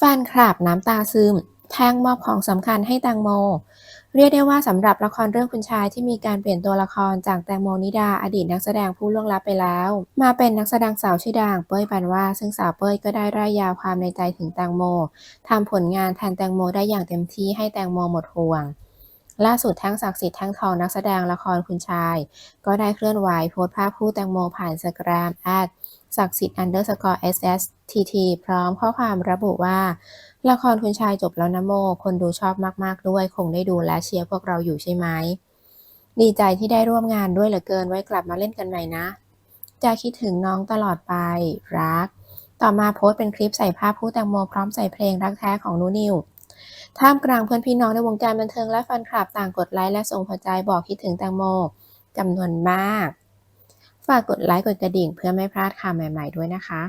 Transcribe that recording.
แฟนคลับน้ำตาซึม แท่งมอบของสำคัญให้แตงโม เรียกได้ว่าสำหรับละครเรื่องคุณชายที่มีการเปลี่ยนตัวละครจากแตงโมนิดาอดีตนักแสดงผู้ล่วงลับไปแล้ว มาเป็นนักแสดงสาวชื่อดังเป้ยปันว่าดซึ่งสาวเป้ยก็ได้ร่ายยาวความในใจถึงแตงโมทำผลงานแทนแตงโมได้อย่างเต็มที่ให้แตงโมหมดห่วง ล่าสุดแท่งศักดิ์สิทธิ์แท่งทองนักแสดงละครคุณชาย ก็ได้เคลื่อนไหวโพสต์ภาพคู่แตงโมผ่านสกรามแอดศักดิ์สิทธิ์ underscore sst พร้อมข้อความระบุว่า ละครคุณชายจบแล้วนะโม คนดูชอบมาก ๆ ด้วย คงได้ดูและเชียร์พวกเราอยู่ใช่ไหม ดีใจที่ได้ร่วมงานด้วยเหลือเกินไว้กลับมาเล่นกันใหม่นะ จะคิดถึงน้องตลอดไป รัก ต่อมาโพสต์เป็นคลิปใส่ภาพคู่แตงโมพร้อมใส่เพลงรักแท้ของนูนิว ท่ามกลางเพื่อนพี่น้องในวงการบันเทิงและแฟนคลับต่างกดไลค์และส่งหัวใจบอกคิดถึงแตงโมจำนวนมาก ฝากกดไลค์กดกระดิ่งเพื่อไม่พลาดข่าวใหม่ ๆ ด้วยนะคะ